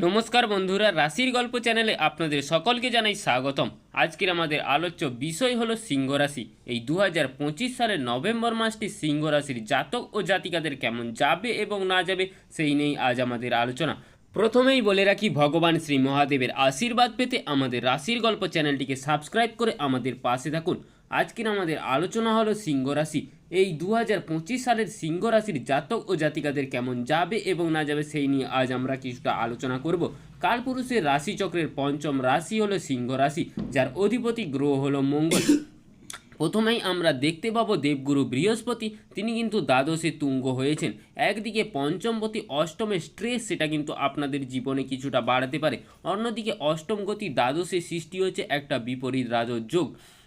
নমস্কার বন্ধুরা, রাশির গল্প চ্যানেলে আপনাদের সকলকে জানাই স্বাগতম। আজকের আমাদের আলোচ্য বিষয় হলো সিংহ রাশি। এই দু হাজার পঁচিশ সালের নভেম্বর মাসটি সিংহ রাশির জাতক ও জাতিকাদের কেমন যাবে এবং না যাবে, সেই নিয়েই আজ আমাদের আলোচনা। প্রথমেই বলে রাখি, ভগবান শ্রী মহাদেবের আশীর্বাদ পেতে আমাদের রাশির গল্প চ্যানেলটিকে সাবস্ক্রাইব করে আমাদের পাশে থাকুন। আজকের আমাদের আলোচনা হলো সিংহ রাশি। এই দু হাজার পঁচিশ সালের সিংহ রাশির জাতক ও জাতিকাদের কেমন যাবে এবং না যাবে সেই নিয়ে আজ আমরা কিছুটা আলোচনা করব। কালপুরুষের রাশিচক্রের পঞ্চম রাশি হলো সিংহ রাশি, যার অধিপতি গ্রহ হলো মঙ্গল। প্রথমেই আমরা দেখতে পাবো দেবগুরু বৃহস্পতি, তিনি কিন্তু দ্বাদশে তুঙ্গ হয়েছেন। একদিকে পঞ্চমপতি, অষ্টমে স্ট্রেস, সেটা কিন্তু আপনাদের জীবনে কিছুটা বাড়াতে পারে। অন্যদিকে অষ্টম গতি দ্বাদশে সৃষ্টি হয়েছে একটা বিপরীত রাজযোগ।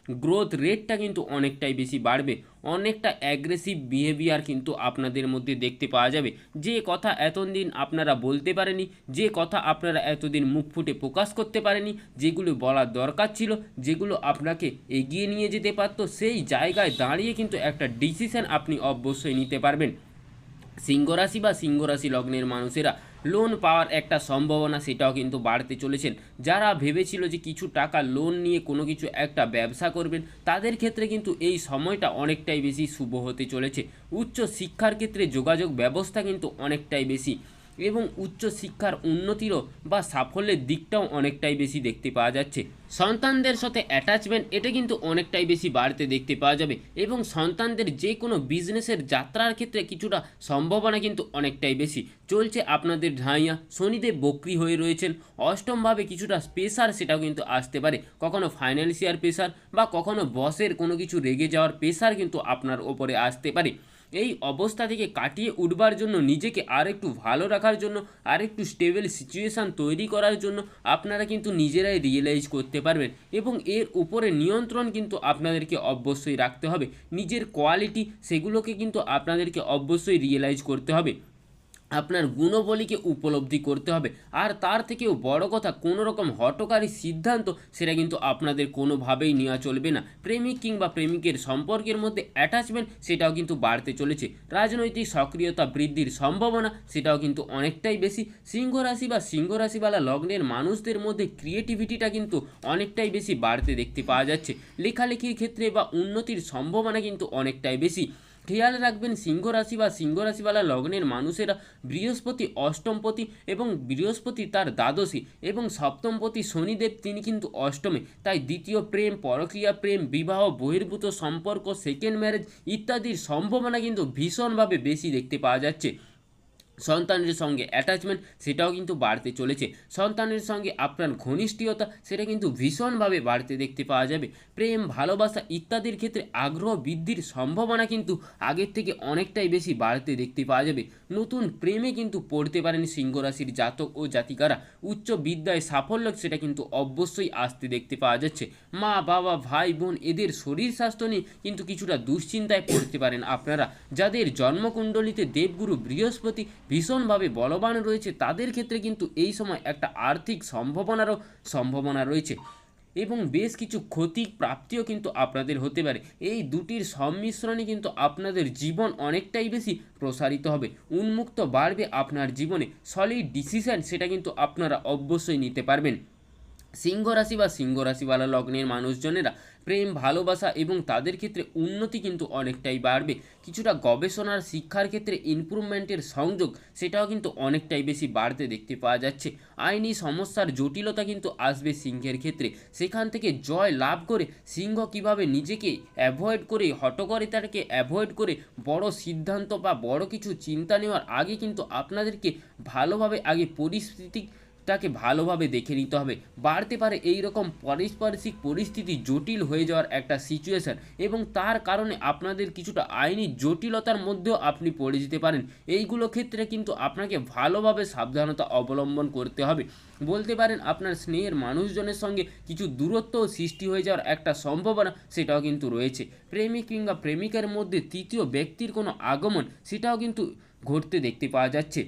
গ্রোথ রেটটা কিন্তু অনেকটাই বেশি বাড়বে। অনেকটা অ্যাগ্রেসিভ বিহেভিয়ার কিন্তু আপনাদের মধ্যে দেখতে পাওয়া যাবে। যে কথা এতদিন আপনারা বলতে পারেনি, যে কথা আপনারা এতদিন মুখ ফুটে প্রকাশ করতে পারেনি, যেগুলো বলার দরকার ছিল, যেগুলো আপনাকে এগিয়ে নিয়ে যেতে পারতো, সেই জায়গায় দাঁড়িয়ে কিন্তু একটা ডিসিশন আপনি অবশ্যই নিতে পারবেন। সিংহ রাশি বা সিংহ রাশি লগ্নের মানুষেরা লোন পাওয়ার একটা সম্ভাবনা সেটাও কিন্তু বাড়তে চলেছেন। যারা ভেবেছিল যে কিছু টাকা লোন নিয়ে কোনো কিছু একটা ব্যবসা করবেন, তাদের ক্ষেত্রে কিন্তু এই সময়টা অনেকটাই বেশি শুভ হতে চলেছে। উচ্চ শিক্ষার ক্ষেত্রে যোগাযোগ ব্যবস্থা কিন্তু অনেকটাই বেশি। এবং উচ্চ শিক্ষার উন্নতিরও বা সাফল্যের দিকটাও অনেকটাই বেশি দেখতে পাওয়া যাচ্ছে। সন্তানদের সাথে অ্যাটাচমেন্ট এটা কিন্তু অনেকটাই বেশি বাড়তে দেখতে পাওয়া যাবে এবং সন্তানদের যে কোনো বিজনেসের যাত্রার ক্ষেত্রে কিছুটা সম্ভাবনা কিন্তু অনেকটাই বেশি। চলছে আপনাদের ঢাইয়া শনিদেব বক্রি হয়ে রয়েছেন। অষ্টমভাবে কিছুটা প্রেশার সেটাও কিন্তু আসতে পারে। কখনো ফাইন্যান্সিয়াল প্রেশার বা কখনো বসের কোনো কিছু রেগে যাওয়ার প্রেশার কিন্তু আপনার ওপরে আসতে পারে। এই অবস্থা থেকে কাটিয়ে উঠবার জন্য, নিজেকে আর একটু ভালো রাখার জন্য আর একটু স্টেবল সিচুয়েশান তৈরি করার জন্য আপনারা কিন্তু নিজেরাই রিয়েলাইজ করতে পারবেন এবং এর উপরে নিয়ন্ত্রণ কিন্তু আপনাদেরকে অবশ্যই রাখতে হবে। নিজের কোয়ালিটি সেগুলোকে কিন্তু আপনাদেরকে অবশ্যই রিয়েলাইজ করতে হবে। আপনার গুণবলীকে উপলব্ধি করতে হবে। আর তার থেকেও বড় কথা কোনো রকম হটকারী সিদ্ধান্ত সেটা কিন্তু আপনাদের কোনোভাবেই নেওয়া চলবে না। প্রেমিক কিংবা প্রেমিকের সম্পর্কের মধ্যে অ্যাটাচমেন্ট সেটাও কিন্তু বাড়তে চলেছে। রাজনৈতিক সক্রিয়তা বৃদ্ধির সম্ভাবনা সেটাও কিন্তু অনেকটাই বেশি। সিংহ রাশি বা সিংহ রাশিওয়ালা লগ্নের মানুষদের মধ্যে ক্রিয়েটিভিটিটা কিন্তু অনেকটাই বেশি বাড়তে দেখতে পাওয়া যাচ্ছে। লেখালেখির ক্ষেত্রে বা উন্নতির সম্ভাবনা কিন্তু অনেকটাই বেশি। খেয়াল রাখবেন সিংহ রাশি বা সিংহ রাশিওয়ালা লগ্নের মানুষেরা বৃহস্পতি, অষ্টমপতি এবং বৃহস্পতি তার দ্বাদশী এবং সপ্তমপতি শনিদেব, তিনি কিন্তু অষ্টমে। তাই দ্বিতীয় প্রেম পরক্রিয়া প্রেম, বিবাহ, বহির্ভূত সম্পর্ক সেকেন্ড ম্যারেজ ইত্যাদির সম্ভাবনা কিন্তু ভীষণভাবে বেশি দেখতে পাওয়া যাচ্ছে। সন্তানের সঙ্গে অ্যাটাচমেন্ট সেটাও কিন্তু বাড়তে চলেছে। সন্তানের সঙ্গে আপনার ঘনিষ্ঠীয়তা সেটা কিন্তু ভীষণভাবে বাড়তে দেখতে পাওয়া যাবে। প্রেম, ভালোবাসা ইত্যাদির ক্ষেত্রে আগ্রহ বৃদ্ধির সম্ভাবনা কিন্তু আগের থেকে অনেকটাই বেশি বাড়তে দেখতে পাওয়া যাবে। নতুন প্রেমে কিন্তু পড়তে পারেন সিংহ রাশির জাতক ও জাতিকারা। উচ্চ বিদ্যায় সাফল্য সেটা কিন্তু অবশ্যই আসতে দেখতে পাওয়া যাচ্ছে। মা, বাবা, ভাই, বোন এদের শরীর স্বাস্থ্য নিয়ে কিন্তু কিছুটা দুশ্চিন্তায় পড়তে পারেন আপনারা। যাদের জন্মকুণ্ডলিতে দেবগুরু বৃহস্পতি ভীষণভাবে বলবান রয়েছে, তাদের ক্ষেত্রে কিন্তু এই সময় একটা আর্থিক সম্ভাবনারও সম্ভাবনা রয়েছে। এবং বেশ কিছু ক্ষতি প্রাপ্তিও কিন্তু আপনাদের হতে পারে। এই দুটির সম্মিশ্রণে কিন্তু আপনাদের জীবন অনেকটাই বেশি প্রসারিত হবে। উন্মুক্ত বাড়বে আপনার জীবনে। সলিড ডিসিশান সেটা কিন্তু আপনারা অবশ্যই নিতে পারবেন। সিংহ রাশি বা সিংহ রাশিওয়ালা লগ্নের মানুষজনেরা প্রেম, ভালোবাসা এবং তাদের ক্ষেত্রে উন্নতি কিন্তু অনেকটাই বাড়বে। কিছুটা গবেষণার শিক্ষার ক্ষেত্রে ইমপ্রুভমেন্টের সংযোগ সেটাও কিন্তু অনেকটাই বেশি বাড়তে দেখতে পাওয়া যাচ্ছে। আইনি সমস্যার জটিলতা কিন্তু আসবে সিংহের ক্ষেত্রে। সেখান থেকে জয় লাভ করে সিংহ কীভাবে নিজেকে অ্যাভয়েড করে হটকরিতাকে অ্যাভয়েড করে বড় সিদ্ধান্ত বা বড় কিছু চিন্তা নেওয়ার আগে কিন্তু আপনাদেরকে ভালোভাবে আগে পরিস্থিতি তাকে ভালোভাবে দেখে নিতে হবে। বাড়তে পারে এই রকম পারিপার্শ্বিক পরিস্থিতি জটিল হয়ে যাওয়ার একটা সিচুয়েশান এবং তার কারণে আপনাদের কিছুটা আইনি জটিলতার মধ্যেও আপনি পড়ে যেতে পারেন। এইগুলো ক্ষেত্রে কিন্তু আপনাকে ভালোভাবে সাবধানতা অবলম্বন করতে হবে। বলতে পারেন আপনার স্নেহের মানুষজনের সঙ্গে কিছু দূরত্ব সৃষ্টি হয়ে যাওয়ার একটা সম্ভাবনা সেটাও কিন্তু রয়েছে। প্রেমিক কিংবা প্রেমিকার মধ্যে তৃতীয় ব্যক্তির কোনো আগমন সেটাও কিন্তু ঘটতে দেখতে পাওয়া যাচ্ছে।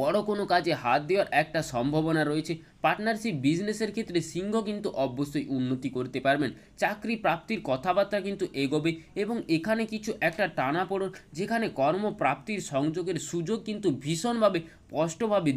বড় কোনো কাজে হাত দেওয়ার একটা সম্ভাবনা রয়েছে। পার্টনারশিপ বিজনেসের ক্ষেত্রে সিংহ কিন্তু অবশ্যই উন্নতি করতে পারবেন। চাকরি প্রাপ্তির কথাবার্তা কিন্তু এগোবে এবং এখানে কিছু একটা টানা পড়ন যেখানে কর্মপ্রাপ্তির সংযোগের সুযোগ কিন্তু ভীষণভাবে স্পষ্টভাবে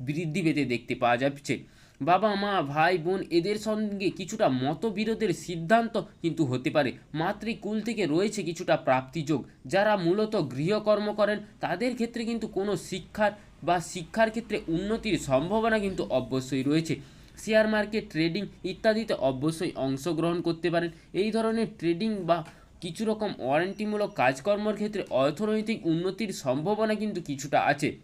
বৃদ্ধি পেতে দেখতে পাওয়া যাচ্ছে। বাবা, মা, ভাই, বোন, এদের সঙ্গে কিছুটা মতবিরোধের সিদ্ধান্ত কিন্তু হতে পারে। মাতৃকুল থেকে রয়েছে কিছুটা প্রাপ্তিযোগ যারা মূলত গৃহকর্ম করেন, তাদের ক্ষেত্রে কিন্তু কোনো শিক্ষার বা শিক্ষার ক্ষেত্রে উন্নতির সম্ভাবনা কিন্তু অবশ্যই রয়েছে। শেয়ার মার্কেট, ট্রেডিং ইত্যাদিতে অবশ্যই অংশগ্রহণ করতে পারেন। এই ধরনের ট্রেডিং বা কিছু রকম ওয়ারেন্টিমূলক কাজকর্মের ক্ষেত্রে অর্থনৈতিক উন্নতির সম্ভাবনা কিন্তু কিছুটা আছে।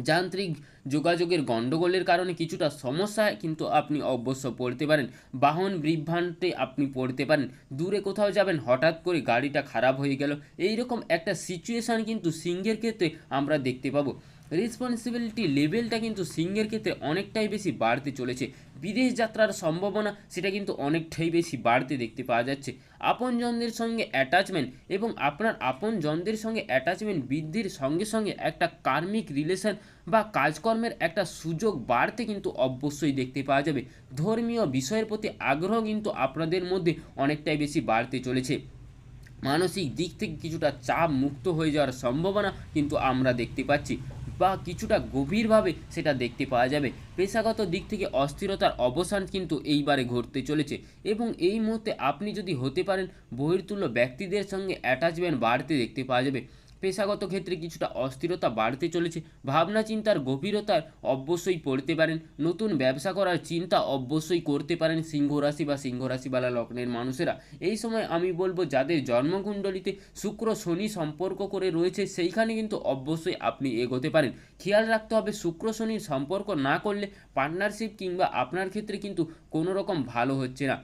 যান্ত্রিক যোগাযোগের গণ্ডগোলের কারণে কিছুটা সমস্যায় কিন্তু আপনি অবশ্য পড়তে পারেন। বাহন বিভ্রান্তে আপনি পড়তে পারেন। দূরে কোথাও যাবেন, হঠাৎ করে গাড়িটা খারাপ হয়ে গেল। এই রকম একটা সিচুয়েশান কিন্তু সিংহের ক্ষেত্রে আমরা দেখতে পাবো। রেসপন্সিবিলিটি লেভেলটা কিন্তু সিংহের ক্ষেত্রে অনেকটাই বেশি বাড়তে চলেছে। বিদেশ যাত্রার সম্ভাবনা সেটা কিন্তু অনেকটাই বেশি বাড়তে দেখতে পাওয়া যাচ্ছে। আপনজনদের সঙ্গে অ্যাটাচমেন্ট এবং আপনার আপনজনদের সঙ্গে অ্যাটাচমেন্ট বৃদ্ধির সঙ্গে সঙ্গে একটা কার্মিক রিলেশন বা কাজকর্মের একটা সুযোগ বাড়তে কিন্তু অবশ্যই দেখতে পাওয়া যাবে। ধর্মীয় বিষয়ের প্রতি আগ্রহ কিন্তু আপনাদের মধ্যে অনেকটাই বেশি বাড়তে চলেছে। মানসিক দিক থেকে কিছুটা চাপ মুক্ত হয়ে যাওয়ার সম্ভাবনা কিন্তু আমরা দেখতে পাচ্ছি। বা কিছুটা গভীরভাবে সেটা দেখতে পাওয়া যাবে। পেশাগত দিক থেকে অস্থিরতার অবসান কিন্তু এইবারে ঘটতে চলেছে এবং এই মুহূর্তে আপনি যদি হতে পারেন, বহির্তুল্য ব্যক্তিদের সঙ্গে অ্যাটাচমেন্ট বাড়তে দেখতে পাওয়া যাবে। পেশাগত ক্ষেত্রে কিছুটা অস্থিরতা বাড়তে চলেছে। ভাবনা চিন্তার গভীরতার অবশ্যই পড়তে পারেন। নতুন ব্যবসা করার চিন্তা অবশ্যই করতে পারেন সিংহ রাশি বা সিংহ রাশিওয়ালা লগ্নের মানুষেরা। এই সময় আমি বলব, যাদের জন্মকুণ্ডলিতে শুক্র শনি সম্পর্ক করে রয়েছে, সেইখানে কিন্তু অবশ্যই আপনি এগোতে পারেন। খেয়াল রাখতে হবে, শুক্র শনির সম্পর্ক না করলে পার্টনারশিপ কিংবা আপনার ক্ষেত্রে কিন্তু কোনো রকম ভালো হচ্ছে না।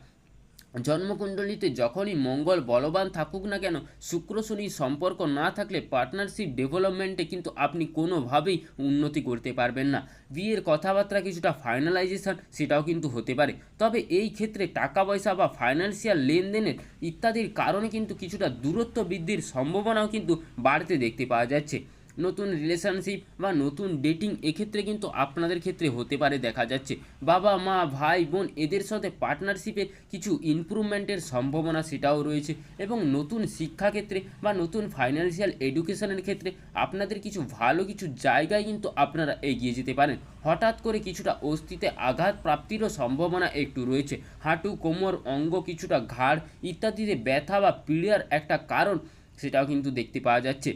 জন্মকুণ্ডলিতে যখনই মঙ্গল বলবান থাকুক না কেন, শুক্র শনির সম্পর্ক না থাকলে পার্টনারশিপ ডেভেলপমেন্টে কিন্তু আপনি কোনোভাবেই উন্নতি করতে পারবেন না। বিয়ের কথাবার্তা কিছুটা ফাইনালাইজেশন সেটাও কিন্তু হতে পারে। তবে এই ক্ষেত্রে টাকা পয়সা বা ফাইন্যান্সিয়াল লেনদেনের ইত্যাদির কারণে কিন্তু কিছুটা দূরত্ব বৃদ্ধির সম্ভাবনাও কিন্তু বাড়তে দেখতে পাওয়া যাচ্ছে। নতুন রিলেশনশিপ বা নতুন ডেটিং এক্ষেত্রে কিন্তু আপনাদের ক্ষেত্রে হতে পারে দেখা যাচ্ছে। বাবা, মা, ভাই, বোন এদের সাথে পার্টনারশিপের কিছু ইমপ্রুভমেন্টের সম্ভাবনা সেটাও রয়েছে এবং নতুন শিক্ষাক্ষেত্রে বা নতুন ফাইন্যান্সিয়াল এডুকেশনের ক্ষেত্রে আপনাদের কিছু ভালো কিছু জায়গায় কিন্তু আপনারা এগিয়ে যেতে পারেন। হঠাৎ করে কিছুটা অস্থিতে আঘাত প্রাপ্তিরও সম্ভাবনা একটু রয়েছে। হাঁটু, কোমর, অঙ্গ কিছুটা ঘাড় ইত্যাদিতে ব্যথা বা পীড়ার একটা কারণ সেটাও কিন্তু দেখতে পাওয়া যাচ্ছে।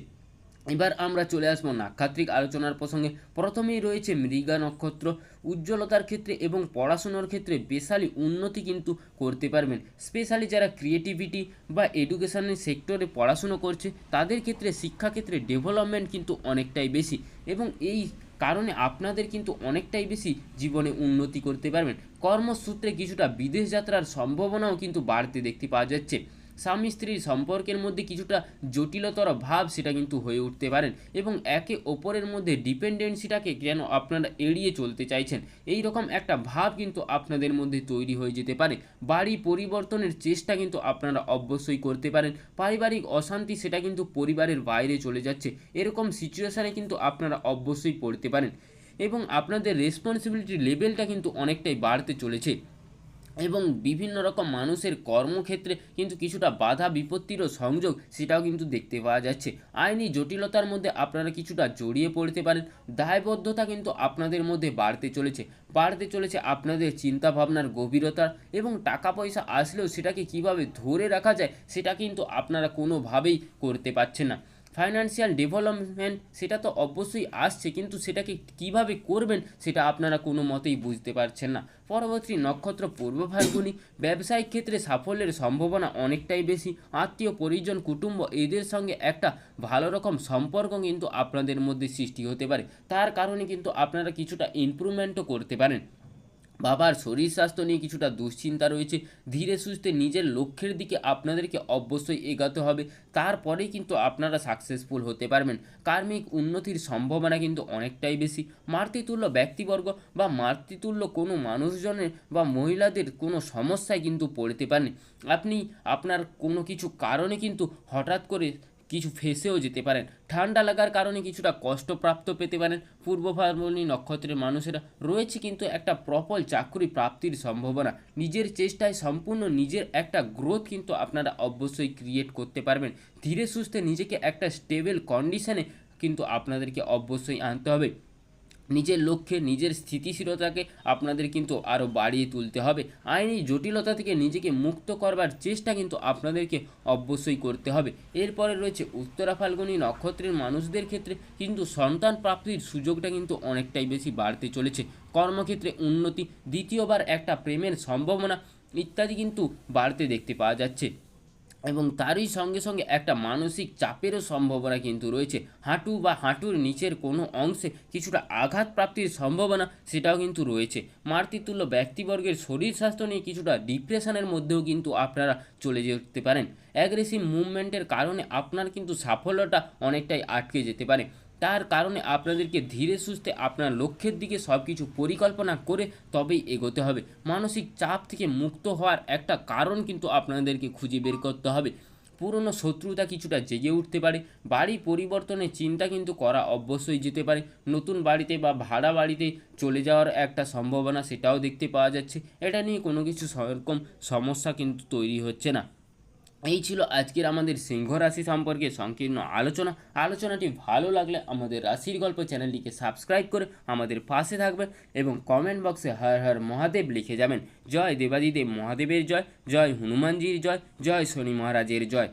এবার আমরা চলে আসব নাক্ষাত্রিক আলোচনার প্রসঙ্গে। প্রথমেই রয়েছে মৃগা নক্ষত্র। উজ্জ্বলতার ক্ষেত্রে এবং পড়াশোনার ক্ষেত্রে বেশালি উন্নতি কিন্তু করতে পারবেন। স্পেশালি যারা ক্রিয়েটিভিটি বা এডুকেশনের সেক্টরে পড়াশুনো করছে, তাদের ক্ষেত্রে শিক্ষাক্ষেত্রে ডেভেলপমেন্ট কিন্তু অনেকটাই বেশি এবং এই কারণে আপনাদের কিন্তু অনেকটাই বেশি জীবনে উন্নতি করতে পারবেন। কর্মসূত্রে কিছুটা বিদেশ যাত্রার সম্ভাবনাও কিন্তু বাড়তে দেখতে পাওয়া যাচ্ছে। স্বামী স্ত্রীর সম্পর্কের মধ্যে কিছুটা জটিলতর ভাব সেটা কিন্তু হয়ে উঠতে পারেন এবং একে অপরের মধ্যে ডিপেন্ডেন্সিটাকে যেন আপনারা এড়িয়ে চলতে চাইছেন। এই রকম একটা ভাব কিন্তু আপনাদের মধ্যে তৈরি হয়ে যেতে পারে। বাড়ি পরিবর্তনের চেষ্টা কিন্তু আপনারা অবশ্যই করতে পারেন। পারিবারিক অশান্তি সেটা কিন্তু পরিবারের বাইরে চলে যাচ্ছে। এরকম সিচুয়েশানে কিন্তু আপনারা অবশ্যই পড়তে পারেন। এবং আপনাদের রেসপন্সিবিলিটি লেভেলটা কিন্তু অনেকটাই বাড়তে চলেছে। এবং বিভিন্ন রকম মানুষের কর্মক্ষেত্রে কিন্তু কিছুটা বাধা বিপত্তিরও সংযোগ সেটাও কিন্তু দেখতে পাওয়া যাচ্ছে। আইনি জটিলতার মধ্যে আপনারা কিছুটা জড়িয়ে পড়তে পারেন। দায়বদ্ধতা কিন্তু আপনাদের মধ্যে বাড়তে চলেছে। বাড়তে চলেছে আপনাদের চিন্তাভাবনার গভীরতা এবং টাকা পয়সা আসলেও সেটাকে কীভাবে ধরে রাখা যায় সেটা কিন্তু আপনারা কোনোভাবেই করতে পারছেন না। ফাইন্যান্সিয়াল ডেভেলপমেন্ট সেটা তো অবশ্যই আসছে, কিন্তু সেটাকে কীভাবে করবেন, সেটা আপনারা কোনো মতেই বুঝতে পারছেন না। পরবর্তী নক্ষত্র পূর্ব ফাল্গুনি, ব্যবসায়িক ক্ষেত্রে সাফল্যের সম্ভাবনা অনেকটাই বেশি। আত্মীয়, পরিজন, কুটুম্ব, এদের সঙ্গে একটা ভালো রকম সম্পর্ক কিন্তু আপনাদের মধ্যে সৃষ্টি হতে পারে। তার কারণে কিন্তু আপনারা কিছুটা ইমপ্রুভমেন্টও করতে পারেন। বাবার শরীর স্বাস্থ্য নিয়ে কিছুটা দুশ্চিন্তা রয়েছে। ধীরে সুস্থে নিজের লক্ষ্যের দিকে আপনাদেরকে অবশ্যই এগাতে হবে। তারপরেই কিন্তু আপনারা সাকসেসফুল হতে পারবেন। কার্মিক উন্নতির সম্ভাবনা কিন্তু অনেকটাই বেশি। মাতৃতুল্য ব্যক্তিবর্গ বা মাতৃতুল্য কোনো মানুষজনের বা মহিলাদের কোনো সমস্যায় কিন্তু পড়তে পারেন। আপনি, আপনার কোনো কিছু কারণে কিন্তু হঠাৎ করে কিছু ফেসেও যেতে পারেন। ঠান্ডা লাগার কারণে কিছুটা কষ্টপ্রাপ্ত পেতে পারেন। পূর্ব ফাল্গুনি নক্ষত্রের মানুষেরা রয়েছে কিন্তু একটা প্রবল চাকরি প্রাপ্তির সম্ভাবনা। নিজের চেষ্টায় সম্পূর্ণ নিজের একটা গ্রোথ কিন্তু আপনারা অবশ্যই ক্রিয়েট করতে পারবেন। ধীরে সুস্থে নিজেকে একটা স্টেবল কন্ডিশনে কিন্তু আপনাদেরকে অবশ্যই আনতে হবে। নিজের লক্ষ্যে, নিজের স্থিতিশীলতাকে আপনাদের কিন্তু আরও বাড়িয়ে তুলতে হবে। আইনি জটিলতা থেকে নিজেকে মুক্ত করবার চেষ্টা কিন্তু আপনাদেরকে অবশ্যই করতে হবে। এরপরে রয়েছে উত্তরা ফাল্গুনী নক্ষত্রের মানুষদের ক্ষেত্রে কিন্তু সন্তান প্রাপ্তির সুযোগটা কিন্তু অনেকটাই বেশি বাড়তে চলেছে। কর্মক্ষেত্রে উন্নতি, দ্বিতীয়বার একটা প্রেমের সম্ভাবনা ইত্যাদি কিন্তু বাড়তে দেখতে পাওয়া যাচ্ছে। এবং তারই সঙ্গে সঙ্গে একটা মানসিক চাপেরও সম্ভাবনা কিন্তু রয়েছে। হাঁটু বা হাঁটুর নিচের কোনো অংশে কিছুটা আঘাত প্রাপ্তির সম্ভাবনা সেটাও কিন্তু রয়েছে। মাতৃতুল্য ব্যক্তিবর্গের শরীর স্বাস্থ্য নিয়ে কিছুটা ডিপ্রেশনের মধ্যেও কিন্তু আপনারা চলে যেতে পারেন। অ্যাগ্রেসিভ মুভমেন্টের কারণে আপনার কিন্তু সাফল্যটা অনেকটাই আটকে যেতে পারে। তার কারণে আপনাদেরকে ধীরে সুস্থে আপনার লক্ষ্যের দিকে সব কিছু পরিকল্পনা করে তবেই এগোতে হবে। মানসিক চাপ থেকে মুক্ত হওয়ার একটা কারণ কিন্তু আপনাদেরকে খুঁজে বের করতে হবে। পুরনো শত্রুতা কিছুটা জেগে উঠতে পারে, বাড়ি পরিবর্তনের চিন্তা কিন্তু করা অবশ্যই যেতে পারে। নতুন বাড়িতে বা ভাড়া বাড়িতে চলে যাওয়ার একটা সম্ভাবনা সেটাও দেখতে পাওয়া যাচ্ছে। এটা নিয়ে কোনো কিছু সেরকম সমস্যা কিন্তু তৈরি হচ্ছে না। এই ছিল আজকের আমাদের সিংহ রাশি সম্পর্কে সংকীর্ণ আলোচনা। আলোচনাটি ভালো লাগলে আমাদের রাশির গল্প চ্যানেলটিকে সাবস্ক্রাইব করে আমাদের পাশে থাকবেন এবং কমেন্ট বক্সে হর হর মহাদেব লিখে যাবেন। জয় দেবাদিদেব মহাদেবের জয় জয় হনুমানজির জয় জয় শনি মহারাজের জয়।